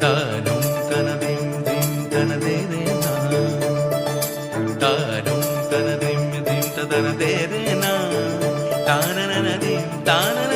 தானும் தனதெம் தனதேரேனா தானும் தனதெம் தனதேரேனா தானனனதெம் தானன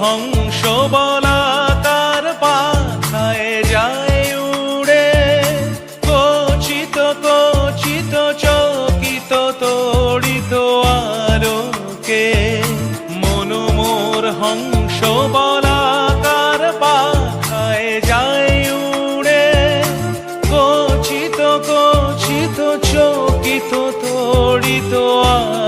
হংস বলাকার পাথায় যায় উড়ে। কচিত কচিত, চকিত, তড়িত আলোকে। মনোমোর হংস বলাকার পাথায় যায় উড়ে। কচিত কচিত, চকিত, তড়িত আলোকে